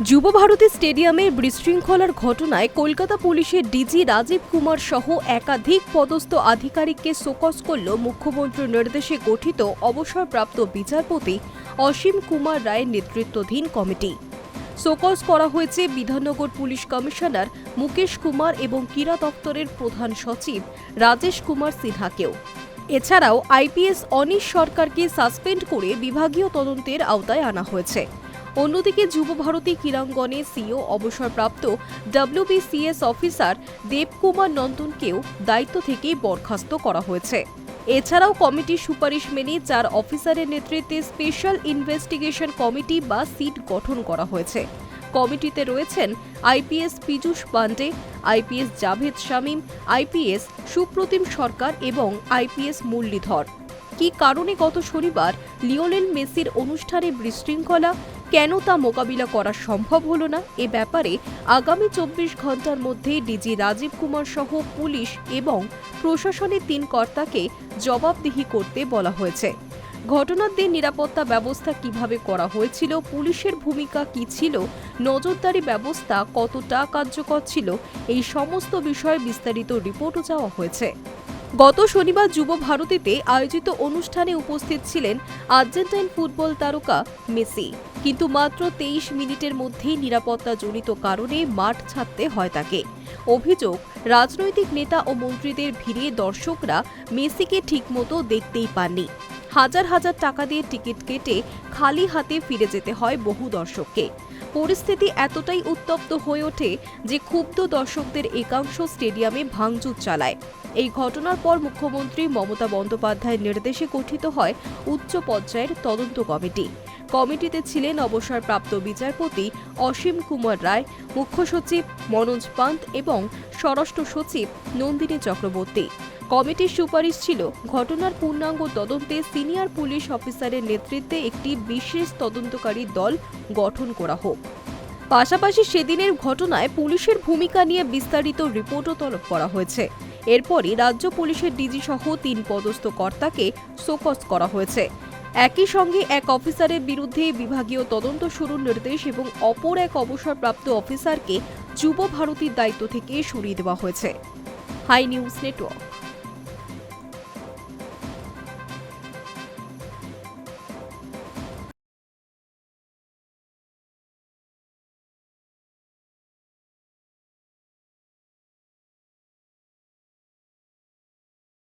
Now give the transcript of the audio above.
যুবভারতী স্টেডিয়ামে বিশৃঙ্খলার ঘটনায় কলকাতা পুলিশের ডিজি রাজীব কুমার সহ একাধিক পদস্থ আধিকারিককে সোকস করল মুখ্যমন্ত্রীর নির্দেশে গঠিত অবসরপ্রাপ্ত বিচারপতি অসীম কুমার রায়ের নেতৃত্বাধীন কমিটি। সোকস করা হয়েছে বিধাননগর পুলিশ কমিশনার মুকেশ কুমার এবং ক্রীড়া দপ্তরের প্রধান সচিব রাজেশ কুমার সিনহাকেও। এছাড়াও আইপিএস অনিশ সরকারকে সাসপেন্ড করে বিভাগীয় তদন্তের আওতায় আনা হয়েছে। অন্যদিকে যুবভারতী ক্রীড়াঙ্গনে সিও অবসরপ্রাপ্ত ডব্লিউবিসিএস অফিসার দেবকুমার নন্দনকেও দায়িত্ব থেকে বরখাস্ত করা হয়েছে। এছাড়াও কমিটির সুপারিশ মেনে চার অফিসারের নেতৃত্বে স্পেশাল ইনভেস্টিগেশন কমিটি বা সিট গঠন করা হয়েছে। কমিটিতে রয়েছেন IPS Piyush Pandey IPS Javed Shamim IPS Supratim Sarkar এবং আইপিএস মুরলীধর। কি কারণে গত শনিবার লিওনেল মেসির অনুষ্ঠানে বিশৃঙ্খলা কেন তা মোকাবিলা করা সম্ভব হলো না? এ ব্যাপারে আগামী চব্বিশ ঘণ্টার মধ্যে ডিজি রাজীব কুমার সহ পুলিশ এবং প্রশাসনের তিন কর্তাকে জবাবদিহি করতে বলা হয়েছে। ঘটনার দিন নিরাপত্তা ব্যবস্থা কীভাবে করা হয়েছিল, পুলিশের ভূমিকা কি ছিল, নজরদারি ব্যবস্থা কতটা কার্যকর ছিল, এই সমস্ত বিষয়ে বিস্তারিত রিপোর্টও চাওয়া হয়েছে। গত শনিবার যুব ভারতীতে আয়োজিত অনুষ্ঠানে উপস্থিত ছিলেন আর্জেন্টাইন ফুটবল তারকা মেসি। কিন্তু মাত্র তেইশ মিনিটের মধ্যেই নিরাপত্তাজনিত কারণে মাঠ ছাড়তে হয় তাকে। অভিযোগ, রাজনৈতিক নেতা ও মন্ত্রীদের ভিড়ে দর্শকরা মেসিকে ঠিকমতো দেখতেই পাননি। হাজার হাজার টাকা দিয়ে টিকিট কেটে খালি হাতে ফিরে যেতে হয় বহু দর্শককে। পরিস্থিতি এতটাই উত্তপ্ত হয়ে ওঠে যে ক্ষুব্ধ দর্শকদের একাংশ স্টেডিয়ামে ভাঙচুর চালায়। এই ঘটনার পর মুখ্যমন্ত্রী মমতা বন্দ্যোপাধ্যায়ের নির্দেশে গঠিত হয় উচ্চ পর্যায়ের তদন্ত কমিটি। কমিটিতে ছিলেন অবসরপ্রাপ্ত বিচারপতি অসীম কুমার রায়, মুখ্য সচিব মনোজ পান্ত এবং স্বরাষ্ট্র সচিব নন্দিনী চক্রবর্তী। কমিটির সুপারিশ ছিল ঘটনার পূর্ণাঙ্গ তদন্তে সিনিয়র পুলিশ অফিসারের নেতৃত্বে একটি বিশেষ তদন্তকারী দল গঠন করা হোক। পাশাপাশি সেদিনের ঘটনায় পুলিশের ভূমিকা নিয়ে বিস্তারিত রিপোর্টও তলব করা হয়েছে। এরপরই রাজ্য পুলিশের ডিজি সহ তিন পদস্থ কর্তাকে শোকস করা হয়েছে। একই সঙ্গে এক অফিসারের বিরুদ্ধে বিভাগীয় তদন্ত শুরুর নির্দেশ এবং অপর এক অবসরপ্রাপ্ত অফিসারকে যুব ভারতীর দায়িত্ব থেকে সরিয়ে দেওয়া হয়েছে। Hi news network.